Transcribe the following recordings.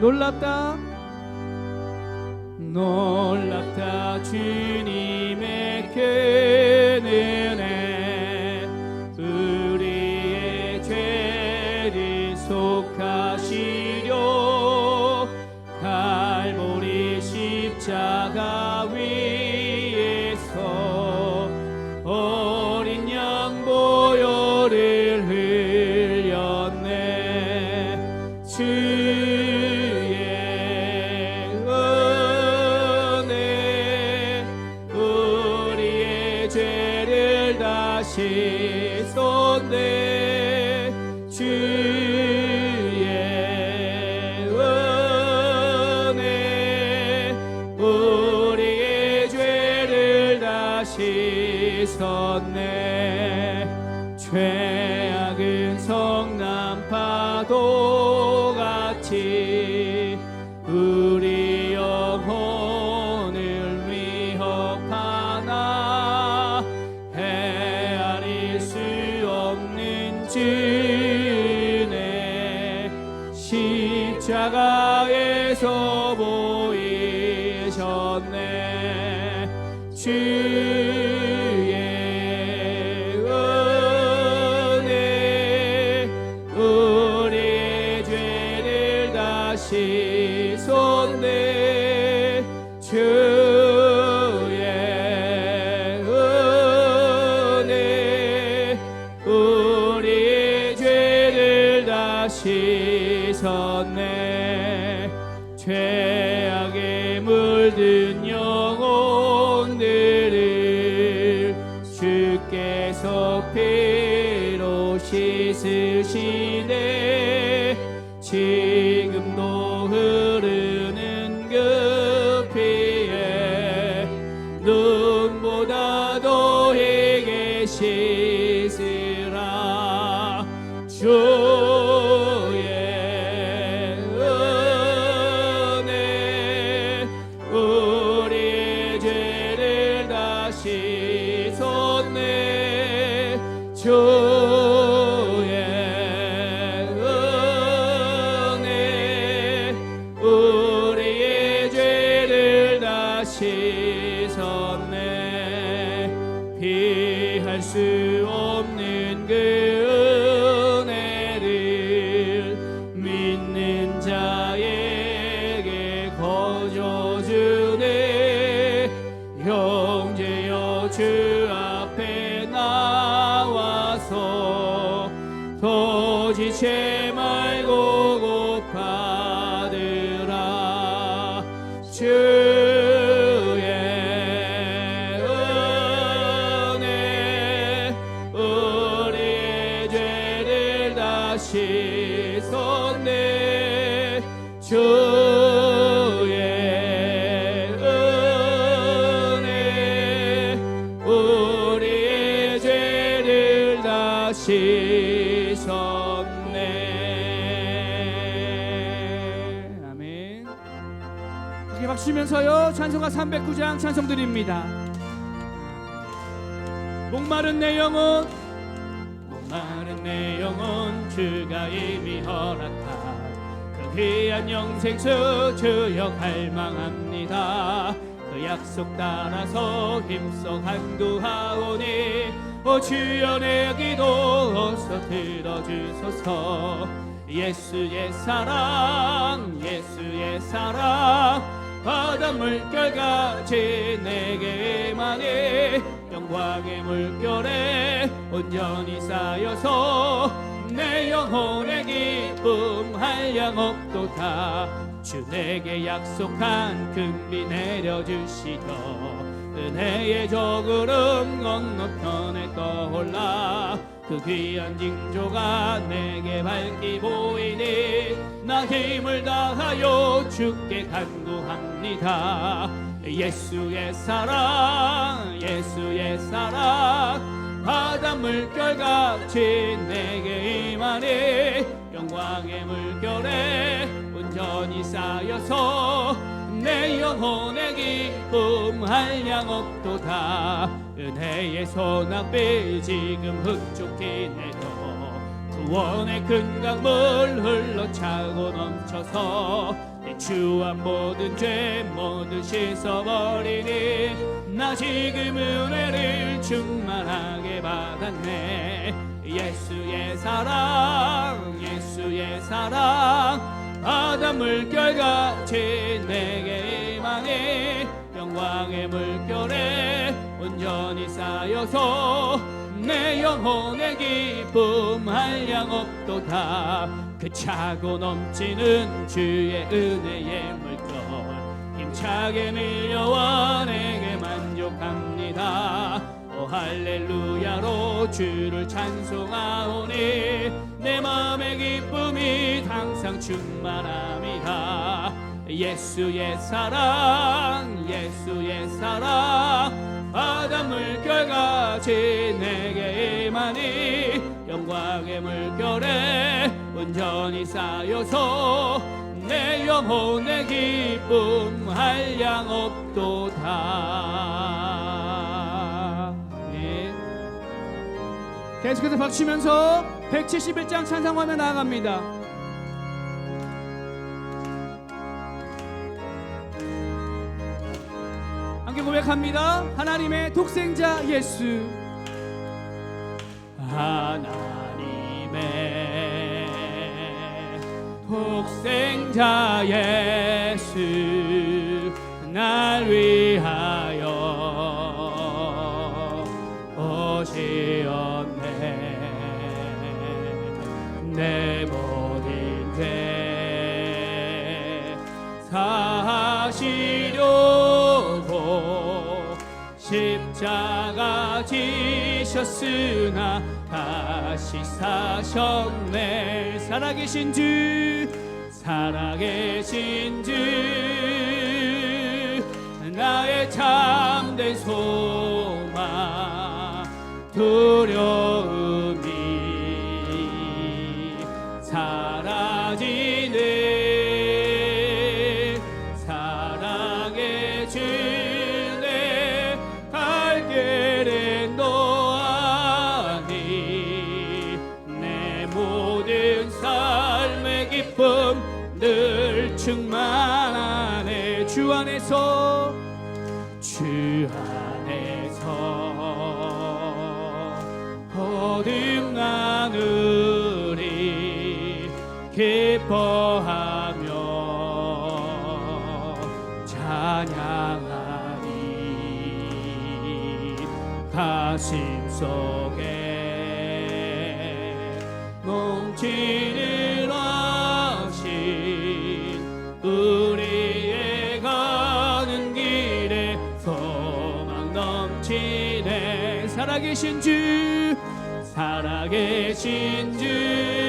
놀랍다. 놀랍다 주님의 은혜 섰네 섰네. 죄악에 물든 영혼들을 주께서 피로 씻으시네. 지금도 쏟네. 주의 은혜 우리의 죄를 다시 섰네. 피할 수 없는 그 지체 말고 찬송가 309장 찬송 드립니다. 목마른 내 영혼 목마른 내 영혼 주가 이미 허락한 그 귀한 영생수 주여 갈망합니다. 그 약속 따라서 힘써 간구하오니 오 주여 내 기도 어서 들어주소서. 예수의 사랑 예수의 사랑 바다 물결같이 내게 임하니 영광의 물결에 온전히 쌓여서 내 영혼의 기쁨 한량 없도다 주 내게 약속한 금비 내려주시더 은혜의 저구름 건너편에 떠올라 그 귀한 징조가 내게 밝히 보이니 나 힘을 다하여 주께 간구합니다. 예수의 사랑 예수의 사랑 바다 물결같이 내게 임하니 영광의 물결에 온전히 쌓여서 내 영혼의 기쁨 한량 없도다. 은혜의 소낙비 지금 흡족히네요 구원의 큰 강물 흘러 차고 넘쳐서 내 주한 모든 죄 모두 씻어버리니 나 지금 은혜를 충만하게 받았네. 예수의 사랑 예수의 사랑 바다 물결같이 내게 임하니 영광의 물결에 온전히 쌓여서 내 영혼의 기쁨 한량 없도다 그 차고 넘치는 주의 은혜의 물결 힘차게 밀려와 내게 만족합니다. 오 할렐루야로 주를 찬송하오니 내 마음의 기쁨이 항상 충만합니다. 예수의 사랑 예수의 사랑 바다 물결같이 내게 임하니 영광의 물결에 온전히 쌓여서 내 영혼의 기쁨 한량 없도다 계속해서 박치면서 171장 찬송하며 나아갑니다. 함께 고백합니다. 하나님의 독생자 예수. 하나님의 독생자 예수 날 위하여 사시려고 십자가 지셨으나 다시 사셨네. 살아계신 주 살아계신 주 나의 참된 소망 두려움 기뻐하며 찬양하리 가심 속에 넘치는 하신 우리의 가는 길에 소망 넘치네. 살아계신 주 살아계신 주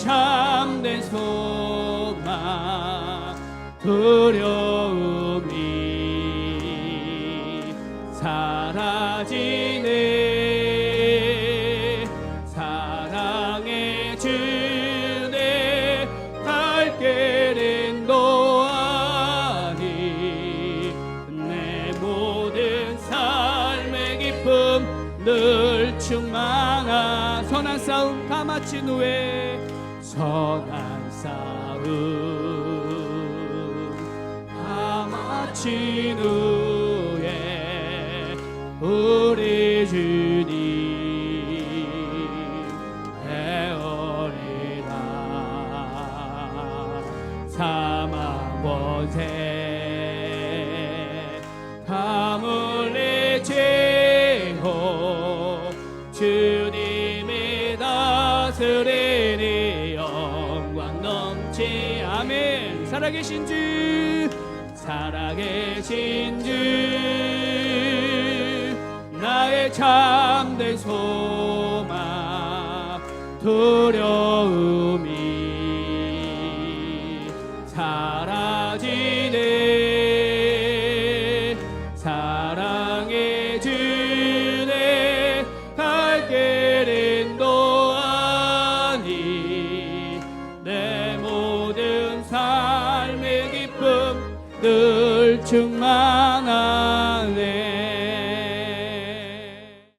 참된 소망 두려움이 사라지네. 사랑의 주내 갈 길은 너아니 내 모든 삶의 기쁨 늘 충만한 선한 싸움 다 마친 후에 선한 싸움 다 마친 후에 우리 주님 배어리라 사망 권세 살아계신 주 살아계신 주. 나의 참된 소망 두려움이